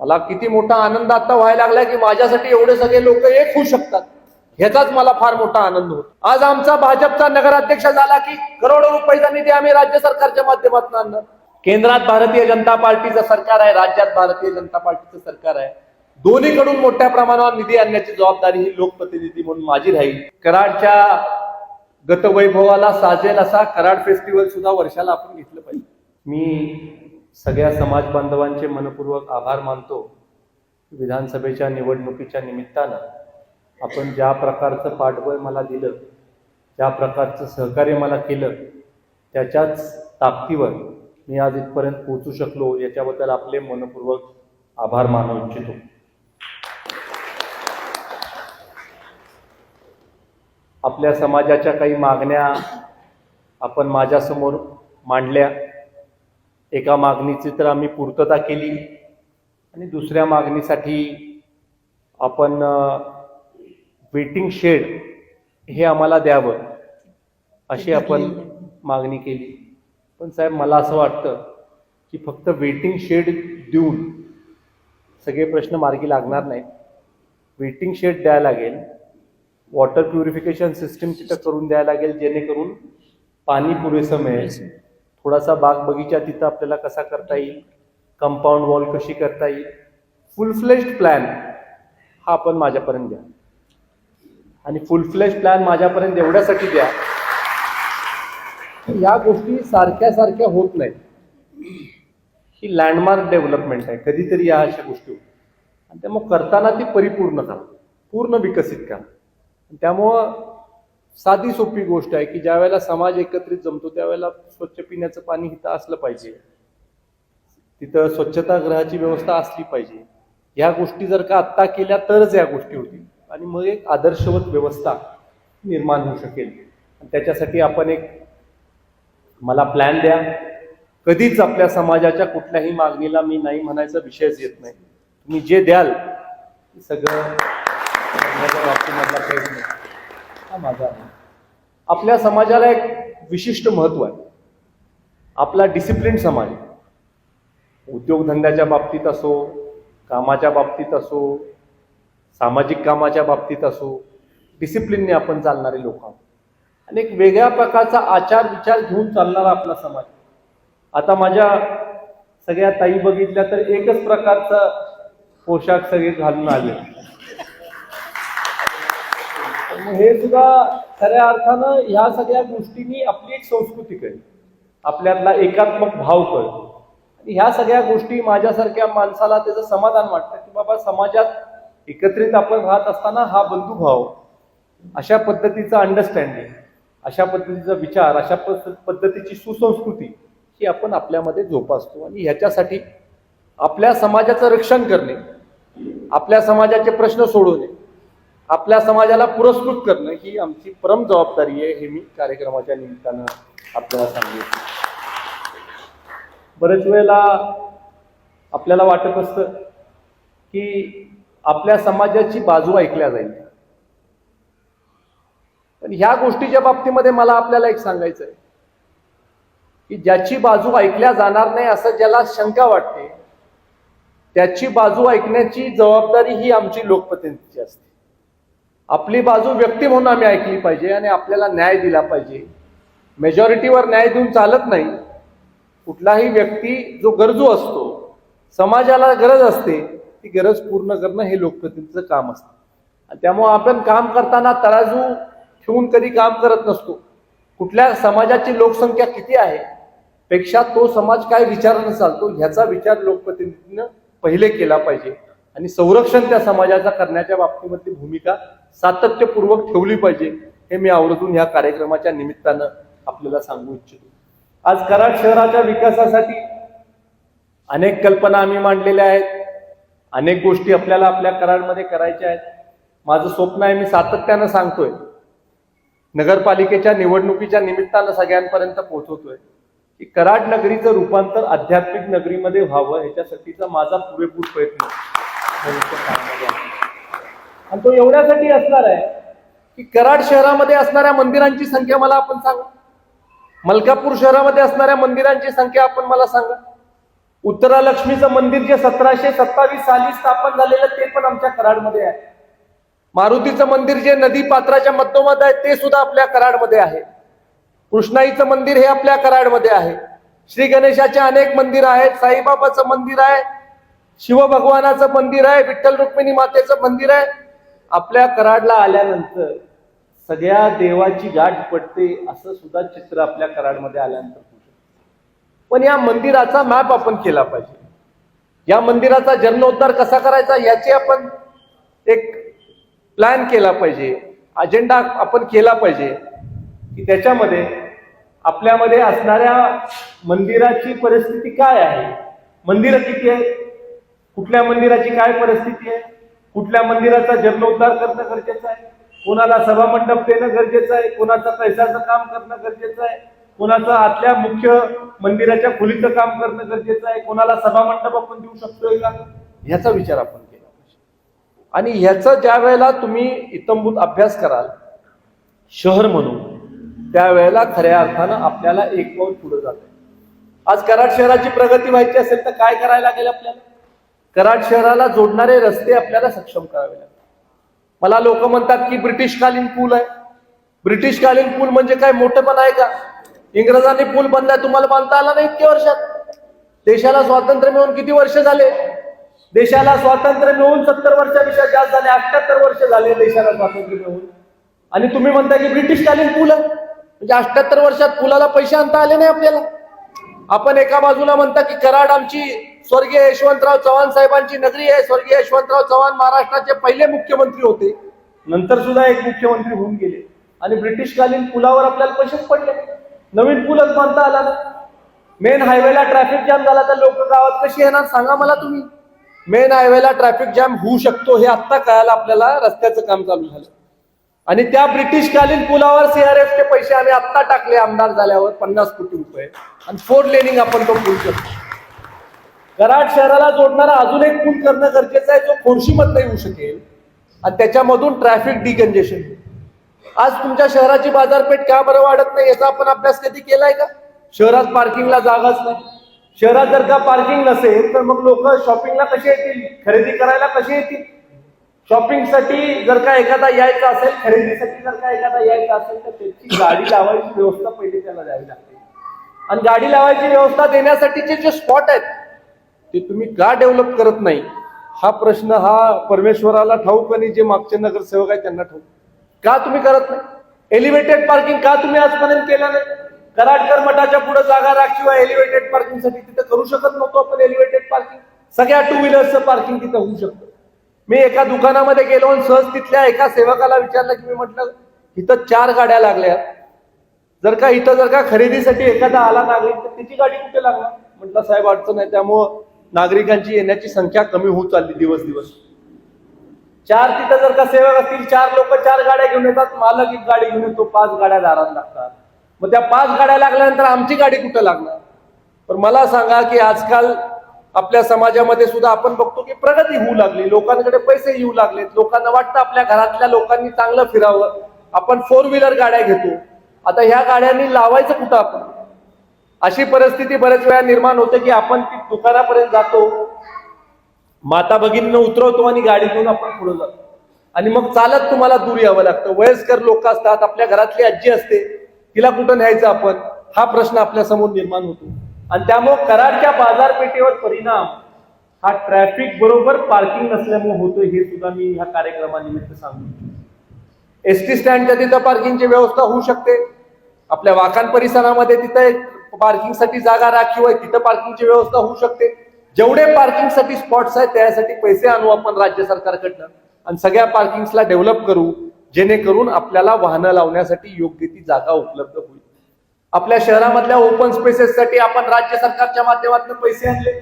मला किती मोठा आनंद आता व्हायला लागलाय की माझ्यासाठी एवढे सगळे लोक एक होऊ शकतात. ह्याचाच मला फार मोठा आनंद होतो. आज आमचा भाजपचा नगराध्यक्ष झाला की करोडो रुपयाचा निधी आम्ही राज्य सरकारच्या माध्यमातून आणणार. केंद्रात भारतीय जनता पार्टीचं सरकार आहे राज्यात भारतीय जनता पार्टीचं सरकार आहे. दोन्हीकडून मोठ्या प्रमाणावर निधी आणण्याची जबाबदारी ही लोकप्रतिनिधी म्हणून माझी राहील. कराडच्या गतवैभवाला साजेल असा कराड फेस्टिवल सुद्धा वर्षाला आपण घेतलं पाहिजे. मी सगळ्या समाज बांधवांचे मनपूर्वक आभार मानतो. विधानसभेच्या निवडणुकीच्या निमित्तानं आपण ज्या प्रकारचं पाठबळ मला दिलं ज्या प्रकारचं सहकार्य मला केलं त्याच्याच ताकदीवर मी आज इथपर्यंत पोहोचू शकलो याच्याबद्दल आपले मनपूर्वक आभार मानू इच्छितो. आपल्या समाजाच्या काही मागण्या आपण माझ्यासमोर मांडल्या. एका मागणीची तर आम्ही पूर्तता केली. आणि दुसऱ्या मागणीसाठी आपण वेटिंग शेड हे आम्हाला द्यावं अशी आपण मागणी केली. पण साहेब मला असं वाटतं की फक्त वेटिंग शेड देऊन सगळे प्रश्न मार्गी लागणार नाहीत. वेटिंग शेड द्यायला लागेल. वॉटर प्युरिफिकेशन सिस्टीम तिथं करून द्यायला लागेल जेणेकरून पाणी पुरेसं मिळेल. थोडासा बाग बगीचा तिथं आपल्याला कसा करता येईल? कंपाऊंड वॉल कशी करता येईल? फुल फ्लेश्ड प्लॅन हा आपण माझ्यापर्यंत द्या. आणि फुल फ्लेश प्लॅन माझ्यापर्यंत एवढ्यासाठी द्या या गोष्टी सारख्या सारख्या होत नाहीत. ही लँडमार्क डेव्हलपमेंट आहे कधीतरी या अशा गोष्टी होतात आणि त्यामुळं करताना ती परिपूर्ण करा पूर्ण विकसित करा. त्यामुळं साधी सोपी गोष्ट आहे की ज्या वेळेला समाज एकत्रित जमतो त्यावेळेला स्वच्छ पिण्याचं पाणी इथं असलं पाहिजे. तिथं स्वच्छतागृहाची व्यवस्था असली पाहिजे. ह्या गोष्टी जर का आत्ता केल्या तरच या गोष्टी होतील. आणि मग एक आदर्शवत व्यवस्था निर्माण होऊ शकेल. आणि त्याच्यासाठी आपण एक मला प्लॅन द्या. कधीच आपल्या समाजाच्या कुठल्याही मागणीला मी नाही म्हणायचा विषयच येत नाही. तुम्ही जे द्याल सगळं बाबतीमधला प्रयत्न हा माझा आहे. आपल्या समाजाला एक विशिष्ट महत्त्व आहे. आपला डिसिप्लिन समाज उद्योगधंद्याच्या बाबतीत असो कामाच्या बाबतीत असो सामाजिक कामाच्या बाबतीत असो डिसिप्लिनने आपण चालणारे लोक आहोत. आणि एक वेगळ्या प्रकारचा आचार विचार घेऊन चालणारा आपला समाज आता माझ्या सगळ्या ताई बघितल्या तर एकच प्रकारचा पोशाख सगळे घालून आले. हे सुद्धा खऱ्या अर्थानं ह्या सगळ्या गोष्टींनी आपली एक संस्कृती कळली. आपल्यातला एकात्मक भाव कळ आणि ह्या सगळ्या गोष्टी माझ्यासारख्या माणसाला त्याचं समाधान वाटतं की बाबा समाजात एकत्रित आपण राहत असताना हा बंधुभाव अशा पद्धतीचा अंडरस्टँडिंग अशा पद्धतीचा विचार अशा पद्धतीची सुसंस्कृती ही आपण आपल्यामध्ये जोपासतो. आणि ह्याच्यासाठी आपल्या समाजाचं रक्षण करणे आपल्या समाजाचे प्रश्न सोडवणे आपल्या समाजाला पुरस्कृत करणं ही आमची परम जबाबदारी आहे हे मी कार्यक्रमाच्या निमित्तानं आपल्याला सांगितलं बरेच वेळेला आपल्याला वाटत असतं की आपल्या समाजाची बाजू ऐकल्या जाईल. पण ह्या गोष्टीच्या बाबतीमध्ये मला आपल्याला एक सांगायचं आहे की ज्याची बाजू ऐकल्या जाणार नाही असं ज्याला शंका वाटते त्याची बाजू ऐकण्याची जबाबदारी ही आमची लोकप्रतिनिधीची असते. आपली बाजू व्यक्ती म्हणून आम्ही ऐकली पाहिजे आणि आपल्याला न्याय दिला पाहिजे. मेजॉरिटीवर न्याय देऊन चालत नाही. कुठलाही व्यक्ती जो गरजू असतो समाजाला गरज असते ती गरज पूर्ण करणं हे लोकप्रतिनिधीचं काम असतं. आणि त्यामुळं आपण काम करताना तराजू ठेवून कधी काम करत नसतो. कुठल्या समाजाची लोकसंख्या किती आहे पेक्षा तो समाज काय विचारानं चालतो ह्याचा विचार लोकप्रतिनिधीनं पहिले केला पाहिजे. आणि संरक्षण त्या समाजाचा करण्याच्या बाबतीमधली भूमिका सातत्यपूर्वक ठेवली पाहिजे हे मी आवर्जून ह्या कार्यक्रमाच्या निमित्तानं आपल्याला सांगू इच्छितो. आज कराड शहराच्या विकासासाठी अनेक कल्पना आम्ही मांडलेल्या आहेत. अनेक गोष्टी आपल्याला आपल्या कराडमध्ये करायच्या आहेत. माझं स्वप्न आहे मी सातत्यानं सांगतोय. नगरपालिकेच्या निवडणुकीच्या निमित्तानं सगळ्यांपर्यंत पोहोचवतोय. की कराड नगरीचं रूपांतर आध्यात्मिक नगरीमध्ये व्हावं ह्याच्यासाठीचा माझा पुरेपूर प्रयत्न आहे. आणि तो एवढ्यासाठी असणार आहे की कराड शहरामध्ये असणाऱ्या मंदिरांची संख्या मला आपण सांगा. मलकापूर शहरामध्ये असणाऱ्या मंदिरांची संख्या आपण मला सांगा. उत्तरालक्ष्मीचं मंदिर जे सतराशे सत्तावीस साली स्थापन झालेलं ते पण आमच्या कराडमध्ये आहे. मारुतीचं मंदिर जे नदी पात्राच्या मधोमध आहे ते सुद्धा आपल्या कराडमध्ये आहे. कृष्णाईचं मंदिर हे आपल्या कराडमध्ये आहे. श्री गणेशाचे अनेक मंदिर आहेत साईबाबाचं मंदिर आहे शिवभगवानाचं मंदिर आहे विठ्ठल रुक्मिणी मातेचं मंदिर आहे. आपल्या कराडला आल्यानंतर सगळ्या देवाची गाठ पडते असं सुद्धा चित्र आपल्या कराडमध्ये आल्यानंतर पण या मंदिराचा मॅप आपण केला पाहिजे. या मंदिराचा जन्मोद्धार कसा करायचा याची आपण एक प्लॅन केला पाहिजे. अजेंडा आपण केला पाहिजे. की त्याच्यामध्ये आपल्यामध्ये असणाऱ्या मंदिराची परिस्थिती काय आहे? मंदिरं किती आहेत? कुठल्या मंदिराची काय परिस्थिती आहे? कुठल्या मंदिराचा जन्मोद्धार करणं गरजेचं आहे? कोणाला सभामंडप देणं गरजेचं आहे? कोणाचं पैशाचं काम करणं गरजेचं आहे? कोणाचं आतल्या मुख्य मंदिराच्या खोलीचं काम करणं गरजेचं आहे? कोणाला सभामंडप आपण देऊ शकतोय का? ह्याचा विचार आपण केला आणि ह्याचं ज्या वेळेला तुम्ही इतंभूत अभ्यास कराल शहर म्हणून त्यावेळेला खऱ्या अर्थानं आपल्याला एक पाऊल पुढे जात आज कराड शहराची प्रगती व्हायची असेल तर काय करायला लागेल आपल्याला? कराड शहराला जोडणारे रस्ते आपल्याला सक्षम करावे लागतात. मला लोक म्हणतात की ब्रिटिशकालीन पूल आहे. ब्रिटिशकालीन पूल म्हणजे काय? मोठं पण आहे का? इंग्रजांनी पूल बनलाय तुम्हाला बांधता आला नाही इतक्या वर्षात? देशाला स्वातंत्र्य मिळून किती वर्ष झाले? देशाला स्वातंत्र्य मिळून सत्तर वर्षापेक्षा जास्त झाले अठ्याहत्तर वर्ष झाले देशाला स्वातंत्र्य मिळून. आणि तुम्ही म्हणता की ब्रिटिशकालीन पूल आहे? म्हणजे अठ्याहत्तर वर्षात पुलाला पैसे आणता आले नाही आपल्याला? आपण एका बाजूला म्हणता की कराड आमची स्वर्गीय यशवंतराव चव्हाण साहेबांची नगरी आहे. स्वर्गीय यशवंतराव चव्हाण महाराष्ट्राचे पहिले मुख्यमंत्री होते. नंतर सुद्धा एक मुख्यमंत्री होऊन गेले. आणि ब्रिटिशकालीन पुलावर आपल्याला पैसेच पडले. नवीन पुलच बांधता आला ना. मेन हायवेला ट्रॅफिक जॅम झाला तर लोक गावात कशी येणार? सांगा मला तुम्ही. मेन हायवेला ट्रॅफिक जॅम होऊ शकतो हे आत्ता कळायला आपल्याला रस्त्याचं काम चालू झालं. आणि त्या ब्रिटिशकालीन पुलावर सीआरएफचे पैसे आम्ही आत्ता टाकले आमदार झाल्यावर पन्नास कोटी रुपये. आणि फोर लेनिंग आपण तो करू शकतो कराड शहराला जोडणारा अजून एक पूल करणं गरजेचं आहे जो खोडशीमधनं येऊ शकेल. आणि त्याच्यामधून ट्रॅफिक डिकंजेशन आज तुमच्या शहराची बाजारपेठ का बरं वाढत नाही याचा आपण अभ्यास कधी केलाय का? शहरात पार्किंगला जागाच नाही. शहरात जर का पार्किंग नसेल तर मग लोक शॉपिंगला कसे येतील? खरेदी करायला कसे येतील? शॉपिंगसाठी जर का एखादा यायचं असेल खरेदीसाठी जर का एखादा यायचा असेल तर त्याची गाडी लावायची व्यवस्था पहिले त्याला द्यावी लागते. आणि गाडी लावायची व्यवस्था देण्यासाठीचे जे स्पॉट आहेत ते तुम्ही का डेव्हलप करत नाही? हा प्रश्न हा परमेश्वराला ठाऊक आणि जे मागचे नगरसेवक आहेत त्यांना ठाऊक. का तुम्ही करत नाही? एलिव्हेटेड पार्किंग का तुम्ही आजपर्यंत केलं नाही? कराडकर मठाच्या पुढे जागा राखीव आहे एलिव्हेटेड पार्किंगसाठी तिथं करू शकत नव्हतो आपण एलिव्हेटेड पार्किंग सगळ्या टू व्हीलरचं पार्किंग तिथं होऊ शकतं. मी एका दुकानामध्ये गेलो आणि सहज तिथल्या एका सेवकाला विचारलं की मी म्हटलं इथं चार गाड्या लागल्या. जर का इथं जर का खरेदीसाठी एखादा आला नागरिक तर त्याची गाडी कुठे लागणार? म्हटलं साहेब अडचण आहे. त्यामुळं नागरिकांची येण्याची संख्या कमी होत चालली दिवस दिवस. चार तिथं जर का सेवक असतील चार लोक चार गाड्या घेऊन येतात मालक एक गाडी घेऊन येतो पाच गाड्या दारात लागतात. मग त्या पाच गाड्या लागल्यानंतर आमची गाडी कुठं लागणार? पण मला सांगा की आजकाल आपल्या समाजामध्ये सुद्धा आपण बघतो की प्रगती होऊ लागली. लोकांकडे पैसे येऊ लागलेत. लोकांना वाटतं आपल्या घरातल्या लोकांनी चांगलं फिरावं. आपण फोर व्हीलर गाड्या घेतो. आता ह्या गाड्यांनी लावायचं कुठं आपण? अशी परिस्थिती बऱ्याच वेळा निर्माण होते की आपण ती दुकानापर्यंत जातो माता भगिनीनं उतरवतो आणि गाडी घेऊन आपण पुढे जातो. आणि मग चालत तुम्हाला दूर यावं लागतं. वयस्कर लोक असतात आपल्या घरातली आजी असते तिला कुठं न्यायचं आपण? हा प्रश्न आपल्यासमोर निर्माण होतो. आणि त्यामुळे कराडच्या बाजारपेठेवर परिणाम हा ट्रॅफिक बरोबर पार्किंग नसल्यामुळे होतोय हे सुद्धा मी ह्या कार्यक्रमानिमित्त सांगू एस टी स्टँडच्या तिथं पार्किंगची व्यवस्था होऊ शकते. आपल्या वाकान परिसरामध्ये तिथं एक पार्किंगसाठी जागा राखीव आहे तिथं पार्किंगची व्यवस्था होऊ शकते. जेवढे पार्किंगसाठी स्पॉट्स आहेत त्यासाठी पैसे आणू आपण राज्य सरकारकडनं. आणि सगळ्या पार्किंग्सला डेव्हलप करू जेणेकरून आपल्याला वाहनं लावण्यासाठी योग्य ती जागा उपलब्ध होईल. आपल्या शहरामधल्या ओपन स्पेसेससाठी आपण राज्य सरकारच्या माध्यमातून पैसे आणले.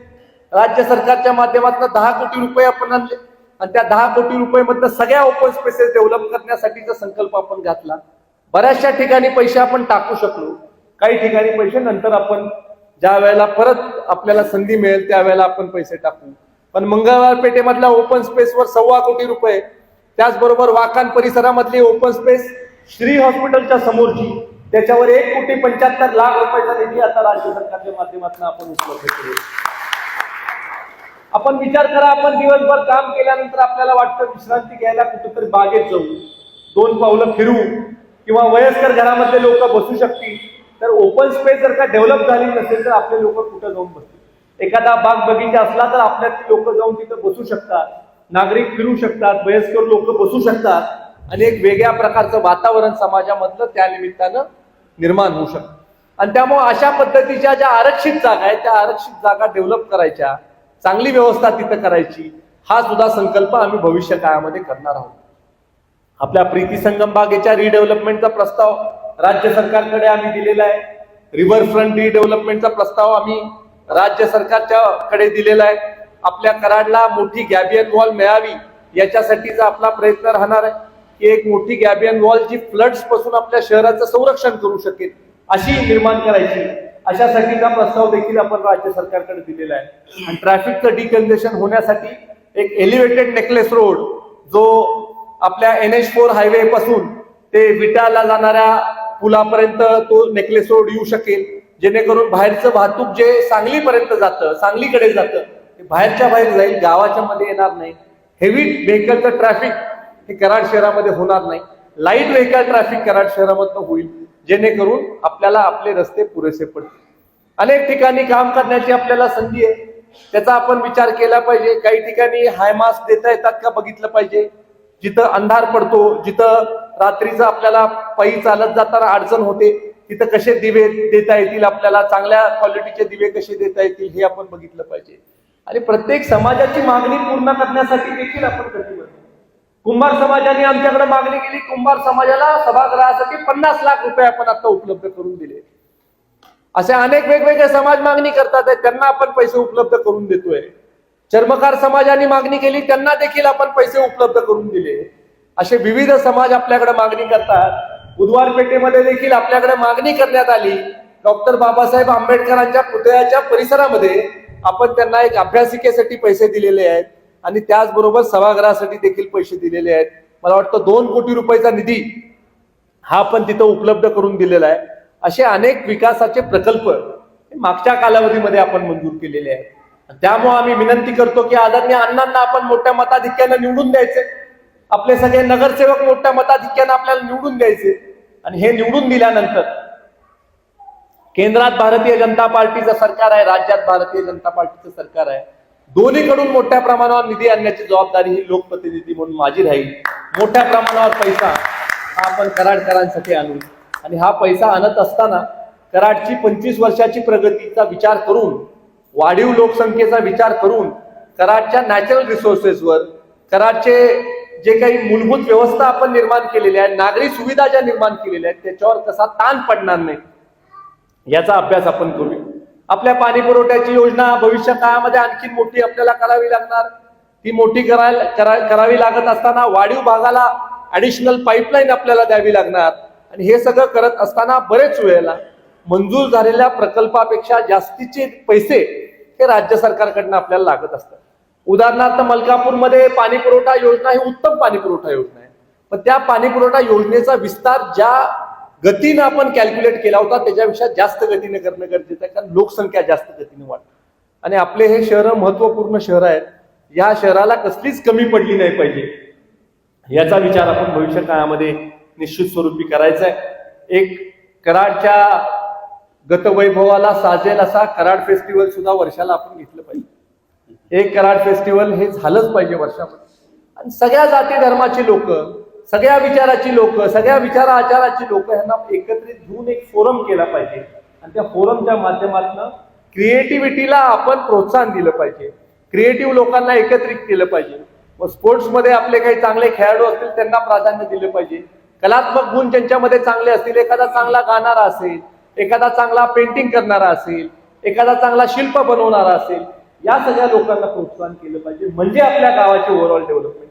राज्य सरकारच्या माध्यमातून दहा कोटी रुपये आपण आणले. आणि त्या दहा कोटी रुपये सगळ्या ओपन स्पेसेस डेव्हलप करण्यासाठीचा संकल्प आपण घातला. बऱ्याचशा ठिकाणी पैसे आपण टाकू शकलो. काही ठिकाणी पैसे नंतर आपण ज्या वेळेला परत आपल्याला संधी मिळेल त्यावेळेला आपण पैसे टाकू. पण मंगळवार पेठेमधल्या ओपन स्पेसवर सव्वा कोटी रुपये त्याचबरोबर वाकान परिसरामधली ओपन स्पेस श्री हॉस्पिटलच्या समोरची त्याच्यावर एक कोटी पंच्याहत्तर लाख रुपयाचा निधी आता राज्य सरकारच्या माध्यमातून आपण उपलब्ध केले आपण विचार करा आपण दिवसभर काम केल्यानंतर आपल्याला वाटतं विश्रांती घ्यायला कुठेतरी बागेत जाऊ. दोन पावलं फिरू. किंवा वयस्कर घरामधले लोक बसू शकतील. तर ओपन स्पेस जर का डेव्हलप झाली नसेल तर आपले लोक कुठं जाऊन बसतील? एखादा बाग बगीचा असला तर आपल्यात लोक जाऊन तिथं बसू शकतात. नागरिक फिरू शकतात वयस्कर लोक बसू शकतात आणि एक वेगळ्या प्रकारचं वातावरण समाजामधलं त्या निमित्तानं निर्माण होऊ शकतं. आणि त्यामुळे अशा पद्धतीच्या ज्या आरक्षित जागा आहेत त्या आरक्षित जागा डेव्हलप करायच्या चांगली व्यवस्था तिथं करायची हा सुद्धा संकल्प आम्ही भविष्य काळामध्ये करणार आहोत. आपल्या प्रीती संगम बागेच्या रिडेव्हलपमेंटचा प्रस्ताव राज्य सरकारकडे आम्ही दिलेला आहे. रिव्हर फ्रंट रिडेव्हलपमेंटचा प्रस्ताव आम्ही राज्य सरकारच्या कडे दिलेला आहे. आपल्या कराडला मोठी गॅबियन वॉल मिळावी याच्यासाठीचा आपला प्रयत्न राहणार आहे की एक मोठी गॅबियन वॉल जी फ्लड्सपासून आपल्या शहराचं संरक्षण करू शकेल अशी निर्माण करायची. अशासाठीचा प्रस्ताव देखील आपण राज्य सरकारकडे दिलेला आहे. आणि ट्रॅफिकचं डिकंजेशन होण्यासाठी एक एलिव्हेटेड नेकलेस रोड जो आपल्या एन एच फोर हायवे पासून ते विटाला जाणाऱ्या पुलापर्यंत तो नेकलेस रोड येऊ शकेल. जेणेकरून बाहेरचं वाहतूक जे सांगलीपर्यंत जातं सांगलीकडे जातं ते बाहेरच्या बाहेर जाईल गावाच्या मध्ये येणार नाही. हेवी व्हेकलचं ट्रॅफिक हे कराड शहरामध्ये होणार नाही. लाइट व्हेकल ट्रॅफिक कराड शहरामधनं होईल. जेणेकरून आपल्याला आपले रस्ते पुरेसे पडतील. अनेक ठिकाणी काम करण्याची आपल्याला संधी आहे. त्याचा आपण विचार केला पाहिजे. काही ठिकाणी हाय मास्क देता येतात का बघितलं पाहिजे? जिथं अंधार पडतो जिथं रात्रीचं आपल्याला पायी चालत जाताना अडचण होते तिथं कसे दिवे देता येतील आपल्याला चांगल्या क्वालिटीचे दिवे कसे देता येतील हे आपण बघितलं पाहिजे. आणि प्रत्येक समाजाची मागणी पूर्ण करण्यासाठी देखील आपण कटिबद्ध कुंभार समाजाने आमच्याकडे मागणी केली कुंभार समाजाला सभागृहासाठी पन्नास लाख रुपये आपण आता उपलब्ध करून दिले. असे अनेक वेगवेगळे समाज मागणी करतात त्यांना आपण पैसे उपलब्ध करून देतोय. चर्मकार समाजाने मागणी केली त्यांना देखील आपण पैसे उपलब्ध करून दिले. असे विविध समाज आपल्याकडे मागणी करतात. बुधवार पेठेमध्ये देखील आपल्याकडे मागणी करण्यात आली. डॉक्टर बाबासाहेब आंबेडकरांच्या पुतळ्याच्या परिसरामध्ये आपण त्यांना एक अभ्यासिकेसाठी पैसे दिलेले आहेत आणि त्याचबरोबर सभागृहासाठी देखील पैसे दिलेले आहेत. मला वाटतं दोन कोटी रुपयाचा निधी हा आपण तिथं उपलब्ध करून दिलेला आहे. असे अनेक विकासाचे प्रकल्प मागच्या कालावधीमध्ये आपण मंजूर केलेले आहेत. त्यामुळे आम्ही विनंती करतो की आदरणीय अण्णांना आपण मोठ्या मताधिक्यानं निवडून द्यायचे. आपले सगळे नगरसेवक मोठ्या मताधिक्यानं आपल्याला निवडून द्यायचे. आणि हे निवडून दिल्यानंतर केंद्रात भारतीय जनता पार्टीचं सरकार आहे राज्यात भारतीय जनता पार्टीचं सरकार आहे. दोन्हीकडून मोठ्या प्रमाणावर निधी आणण्याची जबाबदारी ही लोकप्रतिनिधी म्हणून माझी राहील. मोठ्या प्रमाणावर पैसा हा आपण कराडकरांसाठी आणू. आणि हा पैसा आणत असताना कराडची पंचवीस वर्षाची प्रगतीचा विचार करून वाढीव लोकसंख्येचा विचार करून कराडच्या नॅचरल रिसोर्सेसवर कराडचे जे काही मूलभूत व्यवस्था आपण निर्माण केलेल्या आहेत नागरी सुविधा ज्या निर्माण केलेल्या आहेत त्याच्यावर कसा ताण पडणार नाही. याचा अभ्यास आपण करूया. आपल्या पाणी पुरवठ्याची योजना भविष्य काळामध्ये आणखी मोठी आपल्याला करावी लागणार. ती मोठी करायला करा- करावी लागत असताना वाढीव भागाला ऍडिशनल पाईपलाईन आपल्याला द्यावी लागणार. आणि हे सगळं करत असताना बरेच वेळेला मंजूर झालेल्या प्रकल्पापेक्षा जास्तीचे पैसे हे राज्य सरकारकडनं आपल्याला लागत असतात. उदाहरणार्थ मलकापूरमध्ये पाणी पुरवठा योजना ही उत्तम पाणी पुरवठा योजना आहे. पण त्या पाणी पुरवठा योजनेचा विस्तार ज्या गतीनं आपण कॅल्क्युलेट केला होता त्याच्यापेक्षा जास्त गतीने करणं गरजेचं आहे कारण लोकसंख्या जास्त गतीने वाढते. आणि आपले हे शहर महत्त्वपूर्ण शहर आहेत. या शहराला कसलीच कमी पडली नाही पाहिजे. याचा विचार आपण भविष्य काळामध्ये निश्चित स्वरूपी करायचा आहे. एक कराडच्या गतवैभवाला साजेल असा कराड फेस्टिवल सुद्धा वर्षाला आपण घेतलं पाहिजे. एक कराड फेस्टिवल हे झालंच पाहिजे वर्षामध्ये. आणि सगळ्या जाती धर्माची लोक सगळ्या विचाराची लोक सगळ्या विचार आचाराची लोक यांना एकत्रित घेऊन एक फोरम केला पाहिजे. आणि त्या फोरमच्या माध्यमातून क्रिएटिव्हिटीला आपण प्रोत्साहन दिलं पाहिजे. क्रिएटिव्ह लोकांना एकत्रित केलं पाहिजे. व स्पोर्ट्समध्ये आपले काही चांगले खेळाडू असतील त्यांना प्राधान्य दिलं पाहिजे. कलात्मक गुण ज्यांच्यामध्ये चांगले असतील एखादा चांगला गाणारा असेल एखादा चांगला पेंटिंग करणारा असेल एखादा चांगला शिल्प बनवणारा असेल या सगळ्या लोकांना प्रोत्साहन केलं पाहिजे. म्हणजे आपल्या गावाची ओव्हरऑल डेव्हलपमेंट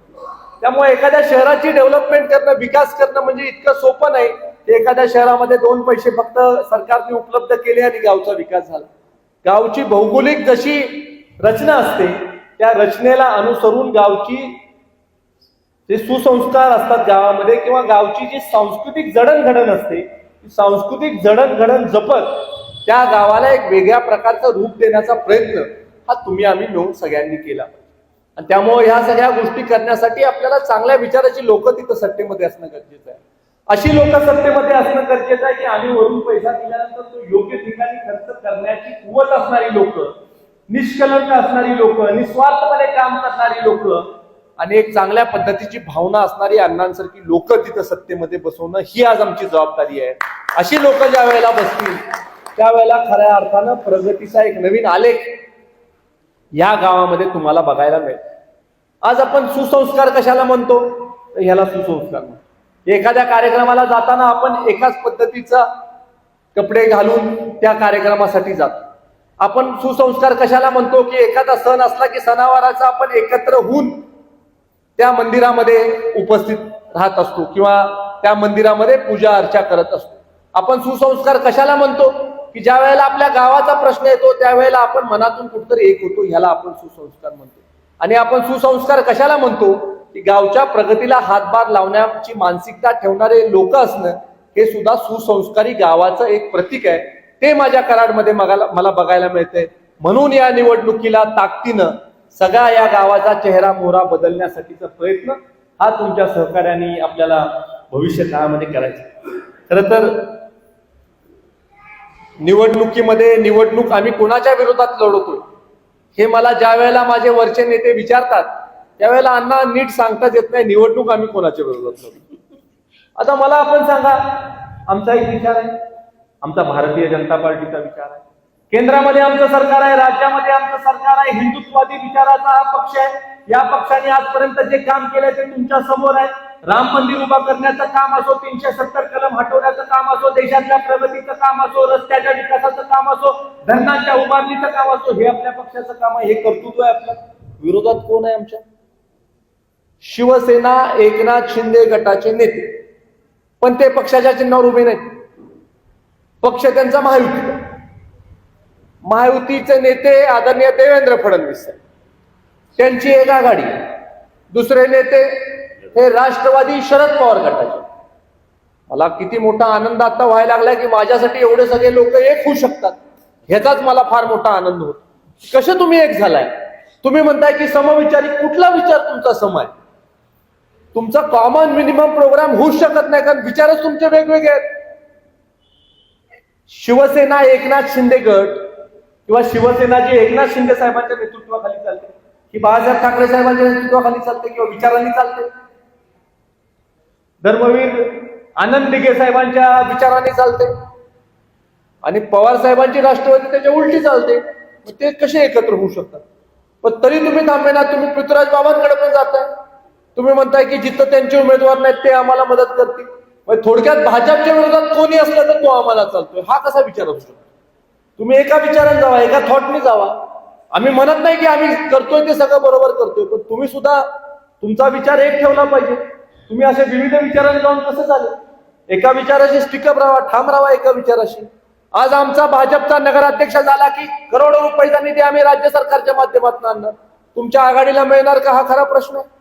त्यामुळे एखाद्या शहराची डेव्हलपमेंट करणं विकास करणं म्हणजे इतकं सोपं नाही. की एखाद्या शहरामध्ये दोन पैसे फक्त सरकारने उपलब्ध केले आणि गावचा विकास झाला. गावची भौगोलिक जशी रचना असते त्या रचनेला अनुसरून गावची जे सुसंस्कार असतात गावामध्ये किंवा गावची जी सांस्कृतिक जडणघडण असते सांस्कृतिक जडणघडण जपत त्या गावाला एक वेगळ्या प्रकारचं रूप देण्याचा प्रयत्न हा तुम्ही आम्ही मिळून सगळ्यांनी केला आणि त्यामुळे ह्या सगळ्या गोष्टी करण्यासाठी आपल्याला चांगल्या विचाराची लोक तिथं सत्तेमध्ये असणं गरजेचं आहे. अशी लोक सत्तेमध्ये असणं गरजेचं आहे की आम्ही वरून पैसा दिल्यानंतर तो योग्य ठिकाणी खर्च करण्याची कुवत असणारी लोक निष्कलंक असणारी लोक निस्वार्थपणे काम करणारी लोक आणि एक चांगल्या पद्धतीची भावना असणारी अण्णांसारखी लोक तिथं सत्तेमध्ये बसवणं ही आज आमची जबाबदारी आहे. अशी लोक ज्या वेळेला बसतील त्यावेळेला खऱ्या अर्थानं प्रगतीचा एक नवीन आलेख या गावामध्ये तुम्हाला बघायला मिळेल. आज आपण सुसंस्कार कशाला म्हणतो? ह्याला सुसंस्कार म्हणतो. एखाद्या कार्यक्रमाला जाताना आपण एकाच पद्धतीचा कपडे घालून त्या कार्यक्रमासाठी जातो. आपण सुसंस्कार कशाला म्हणतो? की एखादा सण असला की सणावाराचा आपण एकत्र होऊन त्या मंदिरामध्ये उपस्थित राहत असतो किंवा त्या मंदिरामध्ये पूजा अर्चा करत असतो. आपण सुसंस्कार कशाला म्हणतो? की ज्या वेळेला आपल्या गावाचा प्रश्न येतो त्यावेळेला आपण मनातून कुठतरी एक होतो ह्याला आपण सुसंस्कार म्हणतो. आणि आपण सुसंस्कार कशाला म्हणतो? की गावच्या प्रगतीला हातभार लावण्याची मानसिकता ठेवणारे लोक असणं हे सुद्धा सुसंस्कारी गावाचं एक प्रतीक आहे. ते माझ्या कराडमध्ये मला बघायला मिळतंय. म्हणून या निवडणुकीला ताकदीनं सगळा या गावाचा चेहरा मोहरा बदलण्यासाठीचा प्रयत्न हा तुमच्या सहकार्याने आपल्याला भविष्य काळामध्ये करायचा आहे. खरं तर निवडणुकीमध्ये निवडणूक आम्ही कोणाच्या विरोधात लढवतोय? हे मला ज्या वेळेला माझे वरचे नेते विचारतात त्यावेळेला अण्णा नीट सांगताच येत नाही निवडणूक आम्ही कोणाच्या विरोधात लढतो आता मला आपण सांगा आमचा एक विचार आहे. आमचा भारतीय जनता पार्टीचा विचार आहे. केंद्रामध्ये आमचं सरकार आहे राज्यामध्ये आमचं सरकार आहे हिंदुत्ववादी विचाराचा हा पक्ष आहे. या पक्षाने आजपर्यंत जे काम केलंय ते तुमच्यासमोर आहे. राम मंदिर उभा करण्याचं काम असो तीनशे सत्तर कलम हटवण्याचं काम असो देशातल्या प्रगतीचं काम असो रस्त्याच्या विकासाचं काम असो धरणांच्या उभारणीचं काम असो हे आपल्या पक्षाचं काम आहे हे कर्तृत्व आहे आपलं. विरोधात कोण आहे आमच्या? शिवसेना एकनाथ शिंदे गटाचे नेते. पण ते पक्षाच्या चिन्हावर उभे नाहीत. पक्ष त्यांचा महायुती. महायुतीचे नेते आदरणीय देवेंद्र फडणवीस त्यांची एक आघाडी. दुसरे नेते हे राष्ट्रवादी शरद पवार गटाचे. मला किती मोठा आनंद आता व्हायला लागलाय की माझ्यासाठी एवढे सगळे लोक एक होऊ शकतात. ह्याचाच मला फार मोठा आनंद होतो. कसे तुम्ही एक झालाय? तुम्ही म्हणताय की समविचारी कुठला विचार तुमचा सम आहे तुमचा कॉमन मिनिमम प्रोग्राम होऊ शकत नाही कारण विचारच तुमचे वेगवेगळे आहेत. शिवसेना एकनाथ शिंदे गट किंवा शिवसेना जी एकनाथ शिंदे साहेबांच्या नेतृत्वाखाली चालते की बाळासाहेब ठाकरे साहेबांच्या नेतृत्वाखाली चालते किंवा विचारांनी चालते. धर्मवीर आनंद दिघे साहेबांच्या विचाराने चालते. आणि पवार साहेबांची राष्ट्रवादी त्याच्या उलटी चालते. ते कसे एकत्र होऊ शकतात? पण तरी तुम्ही थांबेना तुम्ही पृथ्वीराज बाबांकडे पण जाताय. तुम्ही म्हणताय की जिथं त्यांचे उमेदवार नाहीत ते आम्हाला मदत करतील. मग थोडक्यात भाजपच्या विरोधात कोणी असलं तर तो आम्हाला चालतोय. हा कसा विचार असू शकतो तुम्ही एका विचाराने जावा एका थॉटने जावा. आम्ही म्हणत नाही की आम्ही करतोय ते सगळं बरोबर करतोय पण तुम्ही सुद्धा तुमचा विचार एक ठेवला पाहिजे. तुम्ही असे विविध विचारांनी जाऊन कसं चालेल एका विचाराशी स्टिकअप राहा ठाम राहा एका विचाराशी. आज आमचा भाजपचा नगराध्यक्ष झाला की करोडो रुपयाचा निधी आम्ही राज्य सरकारच्या माध्यमातून आणणार तुमच्या आघाडीला मिळणार का हा खरा प्रश्न? आहे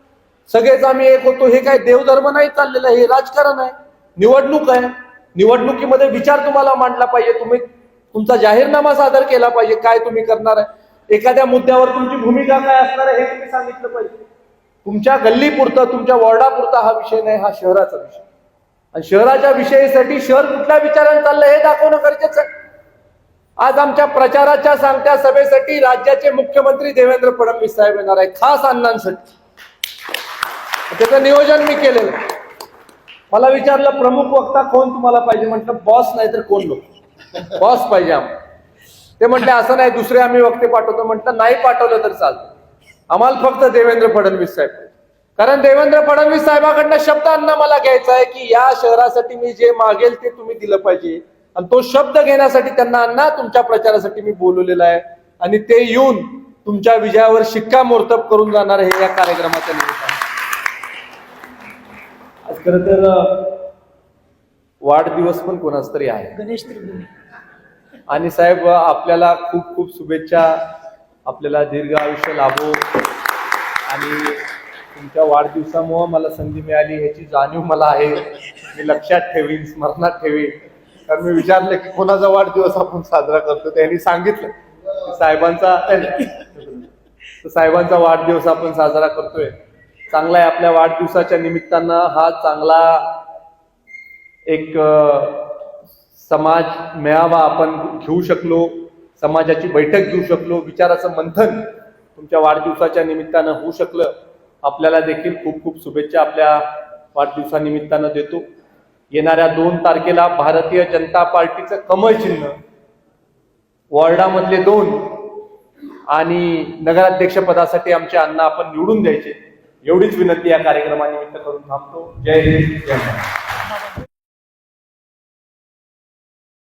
सगळेच आम्ही एक होतो. हे काय देवधर्म नाही चाललेलं? हे राजकारण आहे. निवडणूक आहे. निवडणुकीमध्ये विचार तुम्हाला मांडला पाहिजे. तुम्ही तुमचा जाहीरनामा सादर केला पाहिजे. काय तुम्ही करणार आहे? एखाद्या मुद्द्यावर तुमची भूमिका काय असणार आहे हे तुम्ही सांगितलं पाहिजे. तुमच्या गल्लीपुरतं तुमच्या वॉर्डापुरता हा विषय नाही हा शहराचा विषय. आणि शहराच्या विषयासाठी शहर कुठल्या विचाराने चाललंय हे दाखवणं गरजेचं आहे. आज आमच्या प्रचाराच्या सांगत्या सभेसाठी राज्याचे मुख्यमंत्री देवेंद्र फडणवीस साहेब येणार आहे खास अण्णांसाठी. त्याचं नियोजन मी केलेलं मला विचारलं प्रमुख वक्ता कोण तुम्हाला पाहिजे? म्हटलं बॉस नाही तर कोण लोक? बॉस पाहिजे आम्हाला ते म्हटले असं नाही दुसरे आम्ही वक्ते पाठवतो. म्हटलं नाही पाठवलं तर चालतं. आम्हाला फक्त देवेंद्र फडणवीस साहेब कारण देवेंद्र फडणवीस साहेबाकडनं शब्द अन्न मला घ्यायचा आहे की या शहरासाठी मी जे मागेल ते तुम्ही दिलं पाहिजे. आणि तो शब्द घेण्यासाठी त्यांना अण्णा तुमच्या प्रचारासाठी मी बोलवलेला आहे. आणि ते येऊन तुमच्या विजयावर शिक्कामोर्तब करून जाणार हे या कार्यक्रमाच्या निमित्ताने. आज खर तर वाढदिवस पण कोणाच तरी आहे. गणेश त्रिभुवनी. आणि साहेब आपल्याला खूप खूप शुभेच्छा. आपल्याला दीर्घ आयुष्य लाभो. आणि तुमच्या वाढदिवसामुळं मला संधी मिळाली ह्याची जाणीव मला आहे. मी लक्षात ठेवीन स्मरणात ठेवीन. कारण मी विचारलं की कोणाचा वाढदिवस आपण साजरा करतो त्यांनी सांगितलं की साहेबांचा साहेबांचा वाढदिवस आपण साजरा करतोय. चांगला आहे आपल्या वाढदिवसाच्या निमित्तानं हा चांगला एक समाज मेळावा आपण घेऊ शकलो समाजाची बैठक घेऊ शकलो विचाराचं मंथन तुमच्या वाढदिवसाच्या निमित्तानं होऊ शकलं. आपल्याला देखील खूप खूप शुभेच्छा आपल्या वाढदिवसानिमित्तानं देतो. येणाऱ्या दोन तारखेला भारतीय जनता पार्टीचं कमळ चिन्ह वॉर्डामधले दोन आणि नगराध्यक्ष पदासाठी आमचे अण्णा आपण निवडून द्यायचे. एवढीच विनंती या कार्यक्रमानिमित्त करून थांबतो. जय हिंद जय महाराष्ट्र.